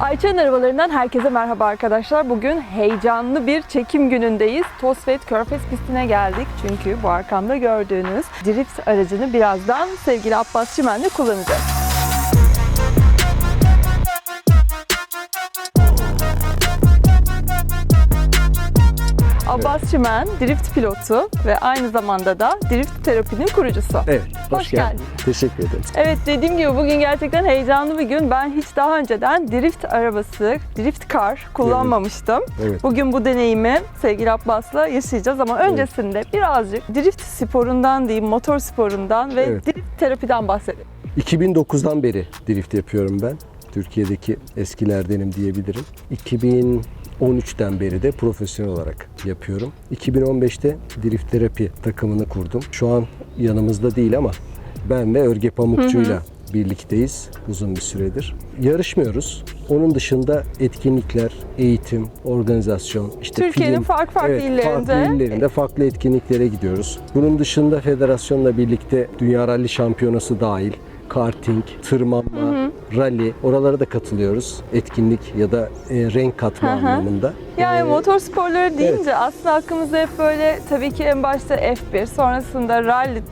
Ayça'nın arabalarından herkese merhaba arkadaşlar. Bugün heyecanlı bir çekim günündeyiz. Tosfet Körfez pistine geldik. Çünkü bu arkamda gördüğünüz drift aracını birazdan sevgili Abbas Çimen'le kullanacağız. Abbas Çimen, drift pilotu ve aynı zamanda da drift terapinin kurucusu. Evet, hoş, Hoş geldin. geldin. Teşekkür ederim. Evet dediğim gibi bugün gerçekten heyecanlı bir gün. Ben hiç daha önceden drift arabası, drift car kullanmamıştım. Evet. Bugün bu deneyimi sevgili Abbas'la yaşayacağız ama öncesinde birazcık drift sporundan diyeyim, motor sporundan ve Evet. drift terapiden bahsedelim. 2009'dan beri drift yapıyorum ben. Türkiye'deki eskilerdenim diyebilirim. 2013'ten beri de profesyonel olarak yapıyorum. 2015'te drift terapi takımını kurdum. Şu an yanımızda değil ama ben ve Örge Pamukçu'yla birlikteyiz uzun bir süredir. Yarışmıyoruz. Onun dışında etkinlikler, eğitim, organizasyon, işte Türkiye'nin farklı farklı evet, illerinde. farklı illerinde farklı etkinliklere gidiyoruz. Bunun dışında federasyonla birlikte Dünya Rally Şampiyonası dahil karting, tırmanma, rally oralara da katılıyoruz. Etkinlik ya da e, renk katma Hı hı. anlamında. Yani Ee, motor sporları deyince aslında aklımıza hep böyle tabii ki en başta F1 sonrasında rally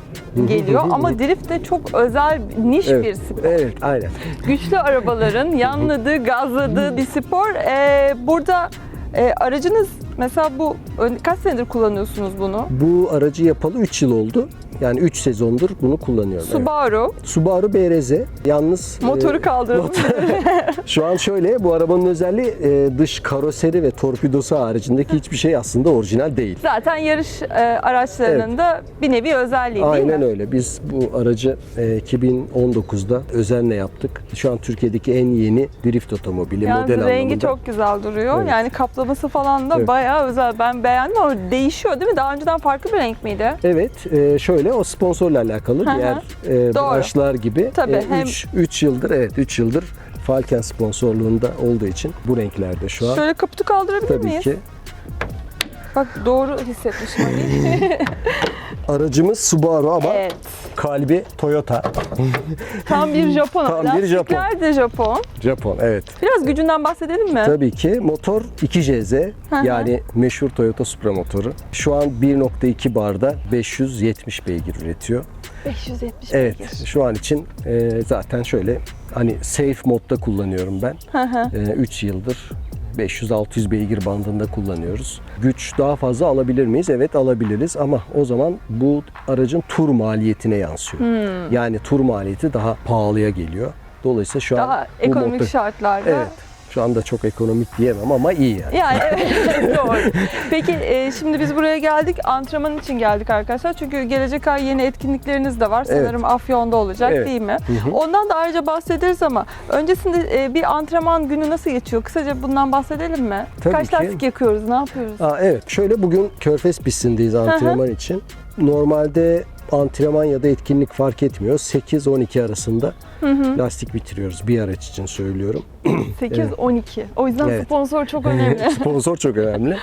geliyor ama drift de çok özel niş evet, bir spor. Evet, aynen. güçlü arabaların yanladığı, gazladığı bir spor. Ee, burada e, aracınız mesela bu kaç senedir kullanıyorsunuz bunu? Bu aracı yapalı 3 yıl oldu. Yani 3 sezondur bunu kullanıyorum. evet. Subaru. Subaru BRZ. Yalnız Motoru e, kaldırdım. Şu an şöyle, bu arabanın özelliği e, dış karoseri ve torpidosu haricindeki hiçbir şey aslında orijinal değil. Zaten yarış e, araçlarının da bir nevi özelliği değil Aynen mi? öyle. Biz bu aracı e, 2019'da özenle yaptık. Şu an Türkiye'deki en yeni drift otomobili Yalnız model rengi anlamında. çok güzel duruyor. Evet. Yani kaplaması falan da Evet. bayağı özel. Ben beğendim ama değişiyor değil mi? Daha önceden farklı bir renk miydi? Evet, e, şöyle o sponsorla alakalı diğer e, Doğru. branşlar gibi. Tabii, hem- 3 3 yıldır evet 3 yıldır Falken sponsorluğunda olduğu için bu renklerde şu an. Şöyle kaputu kaldırabilir Tabii miyiz? ki. Bak doğru hissetmişim. hani. Aracımız Subaru ama evet. kalbi Toyota. Tam bir Japon. Tam bir Japon. Lastikler de Japon. Japon evet. Biraz gücünden bahsedelim mi? Tabii ki motor 2JZ hı. yani meşhur Toyota Supra motoru. Şu an 1.2 barda 570 beygir üretiyor. 570 Evet beygir. şu an için e, zaten şöyle hani safe modda kullanıyorum ben. Hı hı. 3 yıldır 500-600 beygir bandında kullanıyoruz. Güç daha fazla alabilir miyiz? Evet alabiliriz ama o zaman bu aracın tur maliyetine yansıyor. Hmm. Yani tur maliyeti daha pahalıya geliyor. Dolayısıyla şu an Daha bu ekonomik modda- şartlarda. Evet. Şu anda çok ekonomik diyemem ama iyi yani. Yani evet doğru. Peki e, şimdi biz buraya geldik. Antrenman için geldik arkadaşlar. Çünkü gelecek ay yeni etkinlikleriniz de var. Sanırım Afyon'da olacak Evet. değil mi? Hı hı. Ondan da ayrıca bahsederiz ama öncesinde e, bir antrenman günü nasıl geçiyor? Kısaca bundan bahsedelim mi? Tabii Kaç ki. lastik yakıyoruz? Ne yapıyoruz? Aa, evet şöyle bugün Körfez pistindeyiz antrenman için. Normalde antrenman ya da etkinlik fark etmiyor. 8-12 arasında lastik bitiriyoruz bir araç için söylüyorum. 8-12. O yüzden Evet. sponsor çok önemli. Sponsor çok önemli.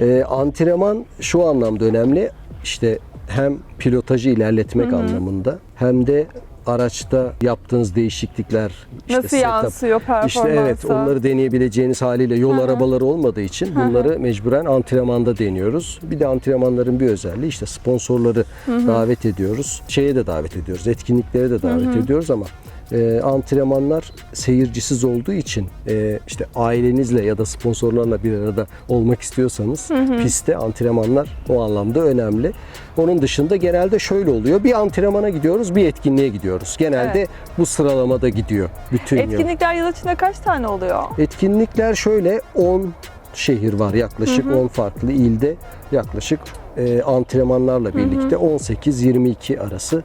Ee, antrenman şu anlamda önemli. İşte hem pilotajı ilerletmek anlamında hem de araçta yaptığınız değişiklikler işte Nasıl setup- yansıyor performansa? İşte evet onları deneyebileceğiniz haliyle yol Hı hı. arabaları olmadığı için bunları mecburen antrenmanda deniyoruz. Bir de antrenmanların bir özelliği işte sponsorları davet ediyoruz. Şeye de davet ediyoruz. Etkinliklere de davet ediyoruz ama e, antrenmanlar seyircisiz olduğu için e, işte ailenizle ya da sponsorlarla bir arada olmak istiyorsanız pistte antrenmanlar o anlamda önemli. Onun dışında genelde şöyle oluyor. Bir antrenmana gidiyoruz, bir etkinliğe gidiyoruz. Genelde Evet. bu sıralamada gidiyor bütün yıl. Etkinlikler yıl içinde kaç tane oluyor? Etkinlikler şöyle 10 şehir var yaklaşık 10 farklı ilde yaklaşık e, antrenmanlarla birlikte 18-22 arası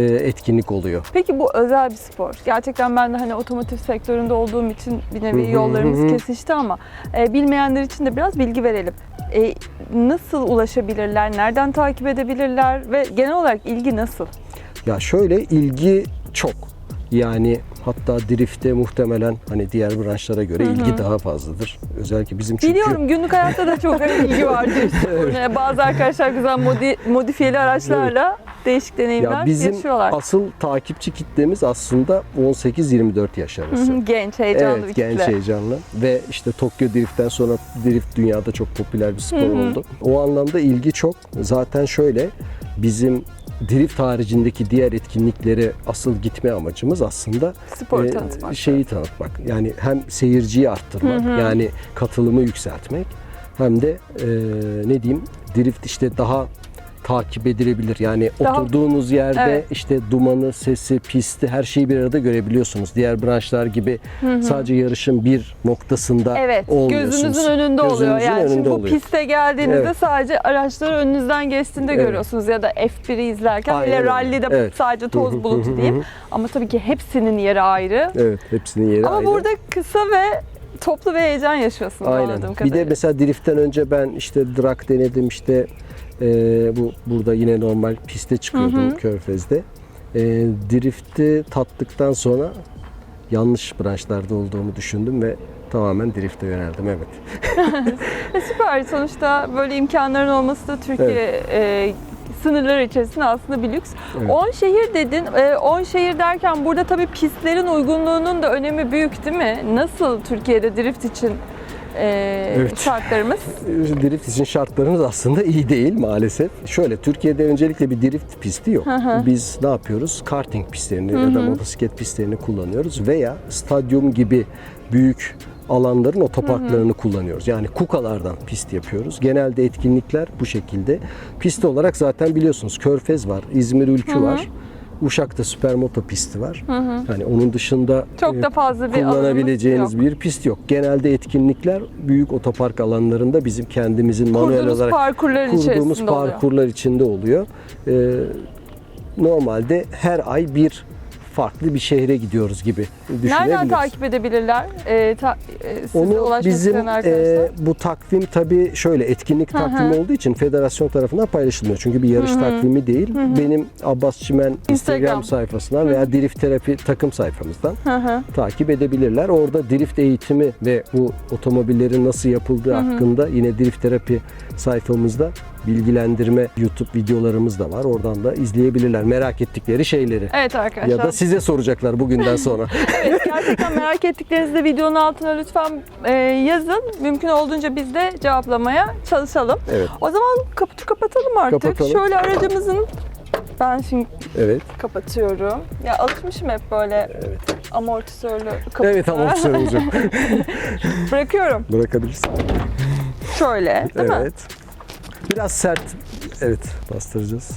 etkinlik oluyor. Peki bu özel bir spor. Gerçekten ben de hani otomotiv sektöründe olduğum için bir nevi yollarımız kesişti ama e, bilmeyenler için de biraz bilgi verelim. E, nasıl ulaşabilirler, nereden takip edebilirler ve genel olarak ilgi nasıl? Ya şöyle ilgi çok. Yani hatta drift'te muhtemelen hani diğer branşlara göre ilgi daha fazladır. Özellikle bizim çünkü Biliyorum günlük hayatta da çok ilgi var diyorsun. Yani Bazı arkadaşlar güzel modi- modifiyeli araçlarla değişik deneyimler Ya bizim yaşıyorlar. asıl takipçi kitlemiz aslında 18-24 yaş arası. Genç, heyecanlı evet, bir genç kitle. heyecanlı ve işte Tokyo Drift'ten sonra drift dünyada çok popüler bir spor oldu. O anlamda ilgi çok. Zaten şöyle bizim drift haricindeki diğer etkinliklere asıl gitme amacımız aslında Spor e, tanıtmak. şeyi tanıtmak. Yani hem seyirciyi arttırmak, Hı hı. yani katılımı yükseltmek hem de e, ne diyeyim drift işte daha takip edilebilir. Yani Daha- oturduğunuz yerde Evet. işte dumanı, sesi, pisti her şeyi bir arada görebiliyorsunuz. Diğer branşlar gibi sadece yarışın bir noktasında Evet, olmuyorsunuz. gözünüzün önünde oluyor. Gözünüzün Yani şimdi önünde bu oluyor. piste geldiğinizde Evet. sadece araçları önünüzden geçtiğinde Evet. görüyorsunuz ya da F1'i izlerken Aynen bile öyle. rallide Evet. sadece Hı hı, toz hı bulutu hı, diyeyim. hı. Ama tabii ki hepsinin yeri ayrı. Evet, hepsinin yeri Ama ayrı. burada kısa ve toplu bir heyecan yaşıyorsunuz Aynen. anladığım Bir kadarıyla. de mesela drift'ten önce ben işte drag denedim işte e, bu burada yine normal piste çıkıyordum Hı hı. Körfez'de. E, drift'i tattıktan sonra yanlış branşlarda olduğumu düşündüm ve tamamen drift'e yöneldim evet. E, Süper. Sonuçta böyle imkanların olması da Türkiye e, sınırları içerisinde aslında bir lüks. Evet. 10 şehir dedin. 10 şehir derken burada tabii pistlerin uygunluğunun da önemi büyük değil mi? Nasıl Türkiye'de drift için e, Evet. şartlarımız? Drift için şartlarımız aslında iyi değil maalesef. Şöyle Türkiye'de öncelikle bir drift pisti yok. hı. Biz ne yapıyoruz? Karting pistlerini ya da motosiklet pistlerini kullanıyoruz veya stadyum gibi büyük alanların otoparklarını kullanıyoruz. Yani kukalardan pist yapıyoruz. Genelde etkinlikler bu şekilde. Pist olarak zaten biliyorsunuz Körfez var, İzmir Ülkü var. Uşak'ta süpermoto pisti var. Yani onun dışında Çok e, da fazla bir kullanabileceğiniz yok. bir pist yok. Genelde etkinlikler büyük otopark alanlarında bizim kendimizin manuel Kurduğumuz olarak parkurların kurduğumuz içerisinde oluyor. parkurlar içinde oluyor. Ee, normalde her ay bir farklı bir şehre gidiyoruz gibi düşünebiliriz. Nereden takip edebilirler? E, ta, e, size Onu bizim e, bu takvim tabii şöyle etkinlik takvimi olduğu için federasyon tarafından paylaşılmıyor. Çünkü bir yarış takvimi değil. Benim Abbas Çimen Instagram, Instagram. sayfasından veya Drift Terapi takım sayfamızdan Hı hı. takip edebilirler. Orada drift eğitimi ve bu otomobillerin nasıl yapıldığı hakkında yine Drift Terapi sayfamızda bilgilendirme YouTube videolarımız da var. Oradan da izleyebilirler merak ettikleri şeyleri. Evet arkadaşlar. Ya da size soracaklar bugünden sonra. Evet, gerçekten merak ettiklerinizi de videonun altına lütfen e, yazın. Mümkün olduğunca biz de cevaplamaya çalışalım. evet. O zaman kaputu kapatalım artık. Kapatalım. Şöyle aracımızın ben şimdi Evet. kapatıyorum. Ya alışmışım hep böyle Evet. amortisörlü kaputu. Evet amortisör olacak. Bırakıyorum. Bırakabilirsin. Şöyle değil mi? evet. Biraz sert. Evet bastıracağız.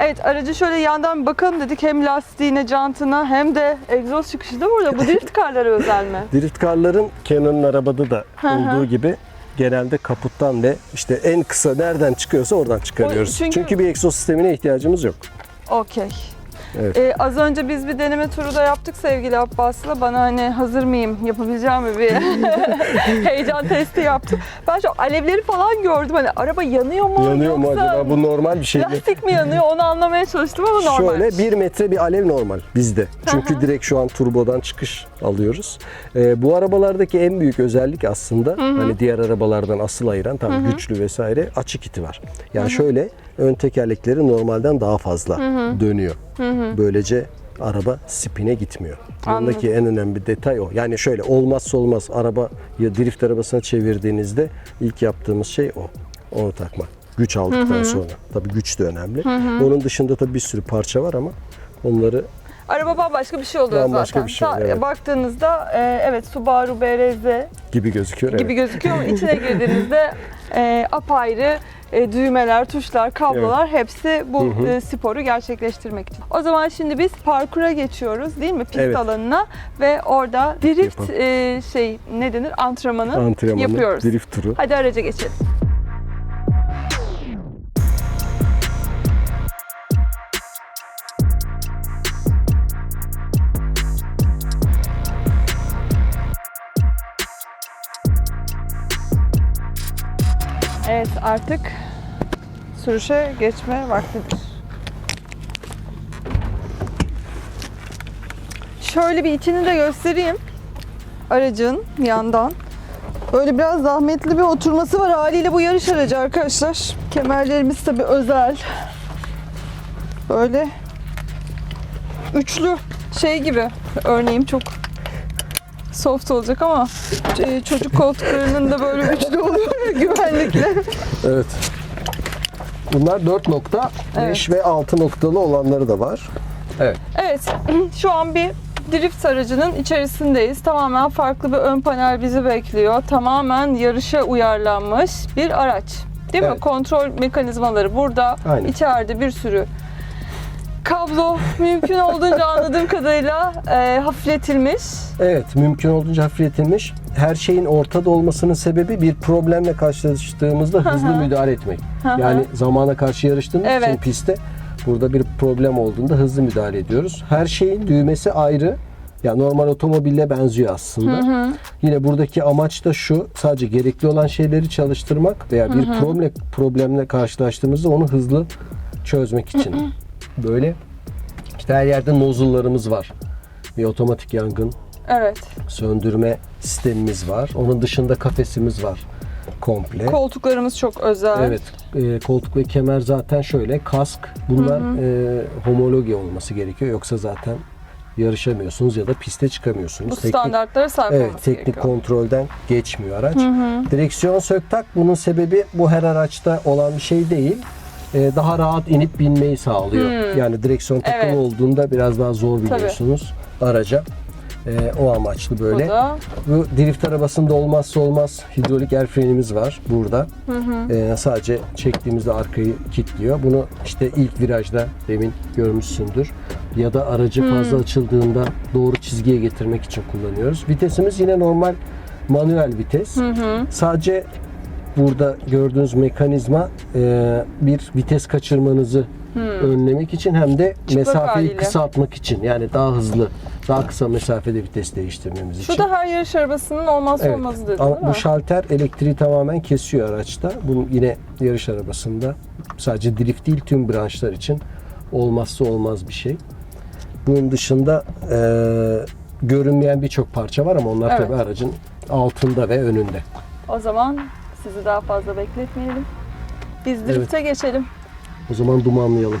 Evet aracı şöyle yandan bakalım dedik. Hem lastiğine, jantına hem de egzoz çıkışı da burada. Bu drift karlara özel mi? Drift karların Cannon'ın arabada da olduğu gibi genelde kaputtan ve işte en kısa nereden çıkıyorsa oradan çıkarıyoruz. O- çünkü- çünkü... bir egzoz sistemine ihtiyacımız yok. Okey. Evet. Ee, az önce biz bir deneme turu da yaptık sevgili Abbas'la. Bana hani hazır mıyım, yapabileceğim mi bir heyecan testi yaptık. Ben şu alevleri falan gördüm. Hani araba yanıyor mu Yanıyor mu yoksa acaba? Bu normal bir şey mi? lastik mi yanıyor onu anlamaya çalıştım ama normal. Şöyle bir metre bir alev normal bizde. Çünkü direkt şu an turbodan çıkış alıyoruz. Ee, bu arabalardaki en büyük özellik aslında hani diğer arabalardan asıl ayıran tabii güçlü vesaire açık iti var. Yani şöyle ön tekerlekleri normalden daha fazla dönüyor. Böylece araba spine gitmiyor. Bundaki en önemli detay o. Yani şöyle olmazsa olmaz araba ya drift arabasına çevirdiğinizde ilk yaptığımız şey o. Onu takmak. Güç aldıktan sonra. Tabii güç de önemli. Onun dışında tabii bir sürü parça var ama onları Araba bambaşka bir şey oluyor Bambaşka zaten. bir şey, Ta- evet. Baktığınızda e, evet Subaru BRZ gibi gözüküyor. gibi evet. gözüküyor ama içine girdiğinizde e, apayrı e, düğmeler, tuşlar, kablolar hepsi bu Hı hı. e, sporu gerçekleştirmek için. O zaman şimdi biz parkura geçiyoruz değil mi? Pist Evet. alanına ve orada drift Yapalım. e, şey ne denir? Antrenmanı Antrenmanı, yapıyoruz. drift turu. Hadi araca geçelim. Evet artık sürüşe geçme vaktidir. Şöyle bir içini de göstereyim aracın yandan. Böyle biraz zahmetli bir oturması var haliyle bu yarış aracı arkadaşlar. Kemerlerimiz tabi özel. Böyle üçlü şey gibi. Örneğin çok soft olacak ama e, çocuk koltuklarının da böyle üçlü oluyor güvenlikle. Evet. Bunlar 4.5 Evet. ve 6 noktalı olanları da var. Evet. Evet, şu an bir drift aracının içerisindeyiz. Tamamen farklı bir ön panel bizi bekliyor. Tamamen yarışa uyarlanmış bir araç. Değil mi? Evet. Kontrol mekanizmaları burada. Aynen. İçeride bir sürü kablo mümkün olduğunca anladığım kadarıyla e, hafifletilmiş. Evet, mümkün olduğunca hafifletilmiş. Her şeyin ortada olmasının sebebi bir problemle karşılaştığımızda hızlı müdahale etmek. Yani zamana karşı yarıştığımız için Evet. pistte burada bir problem olduğunda hızlı müdahale ediyoruz. Her şeyin düğmesi ayrı. Ya normal otomobille benziyor aslında. Yine buradaki amaç da şu, sadece gerekli olan şeyleri çalıştırmak veya bir problem problemle karşılaştığımızda onu hızlı çözmek için. Böyle işte her yerde nozullarımız var. Bir otomatik yangın Evet. söndürme sistemimiz var. Onun dışında kafesimiz var komple. Koltuklarımız çok özel. Evet, e, koltuk ve kemer zaten şöyle. Kask bunlar e, homologe olması gerekiyor. Yoksa zaten yarışamıyorsunuz ya da piste çıkamıyorsunuz. Bu standartlara sahip Evet, olması teknik gerekiyor. kontrolden geçmiyor araç. Direksiyon söktak. Bunun sebebi bu her araçta olan bir şey değil. E, daha rahat inip binmeyi sağlıyor. Yani direksiyon takılı Evet. olduğunda biraz daha zor biniyorsunuz araca. E, o amaçlı böyle. Bu da Bu drift arabasında olmazsa olmaz hidrolik el frenimiz var burada. Ee, sadece çektiğimizde arkayı kilitliyor. Bunu işte ilk virajda demin görmüşsündür. Ya da aracı fazla açıldığında doğru çizgiye getirmek için kullanıyoruz. Vitesimiz yine normal manuel vites. Sadece burada gördüğünüz mekanizma e, bir vites kaçırmanızı önlemek için hem de mesafeyi haliyle. kısaltmak için yani daha hızlı, daha kısa mesafede vites değiştirmemiz için. şu da her yarış arabasının olmazsa Evet. olmazı dedi Ama değil mi? bu şalter elektriği tamamen kesiyor araçta. Bu yine yarış arabasında sadece drift değil tüm branşlar için olmazsa olmaz bir şey. Bunun dışında e, görünmeyen birçok parça var ama onlar Evet. tabii aracın altında ve önünde. O zaman sizi daha fazla bekletmeyelim. Biz drift'e geçelim. O zaman dumanlayalım.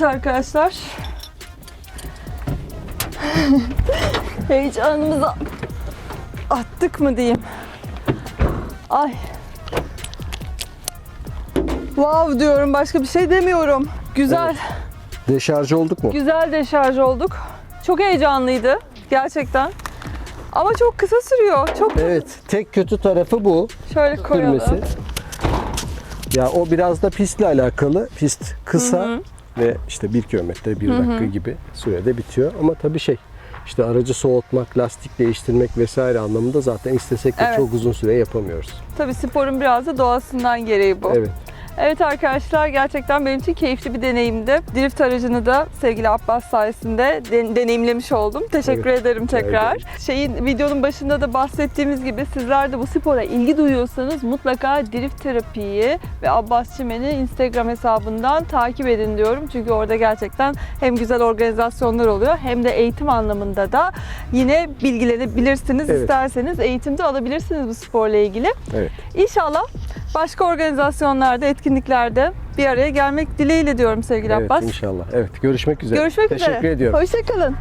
Evet arkadaşlar. Heyecanımızı attık mı diyeyim. Ay. Wow diyorum başka bir şey demiyorum. Güzel. Deşarj olduk mu? Güzel deşarj olduk. Çok heyecanlıydı gerçekten. Ama çok kısa sürüyor. Çok Evet. Tek kötü tarafı bu. şöyle koyalım. sürmesi. Ya o biraz da pistle alakalı. Pist kısa ve işte bir kilometre bir dakika gibi sürede bitiyor. Ama tabii şey işte aracı soğutmak, lastik değiştirmek vesaire anlamında zaten istesek de Evet. çok uzun süre yapamıyoruz. Tabii sporun biraz da doğasından gereği bu. Evet. Evet arkadaşlar gerçekten benim için keyifli bir deneyimdi. Drift aracını da sevgili Abbas sayesinde den- deneyimlemiş oldum. Teşekkür Evet, ederim tekrar. ederim. Şeyin videonun başında da bahsettiğimiz gibi sizler de bu spora ilgi duyuyorsanız mutlaka drift terapiyi ve Abbas Çimen'i Instagram hesabından takip edin diyorum. Çünkü orada gerçekten hem güzel organizasyonlar oluyor hem de eğitim anlamında da yine bilgilenebilirsiniz. Evet. İsterseniz eğitimde alabilirsiniz bu sporla ilgili. Evet. İnşallah başka organizasyonlarda, etkinliklerde bir araya gelmek dileğiyle diyorum sevgili Evet Abbas. inşallah. Evet görüşmek üzere. Görüşmek Teşekkür üzere. ediyorum. Hoşçakalın.